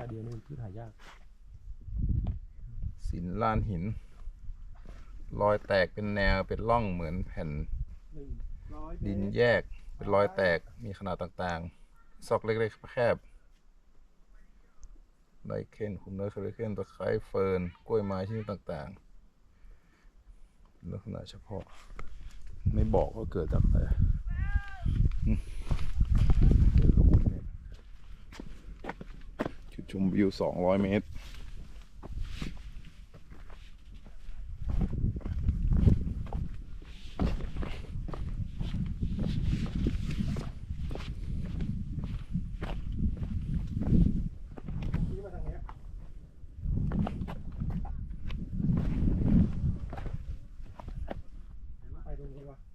าเดียวนี่พืชหายาก สินลานหิน รอยแตกเป็นแนวเป็นร่องเหมือนแผ่นหนึ่งร้อยดินแยกเป็นรอยแตกมีขนาดต่างๆ ซอกเล็กๆแคบไลเคนคุมเนื้อคาริเคนตะไคร้เฟิร์นกล้วยไม้ชนิดต่างๆเป็นลักษณะเฉพาะ ไม่บอกว่าเกิดจากอะไร ชมวิวสองร้อยเมตร ไปดูกันว่า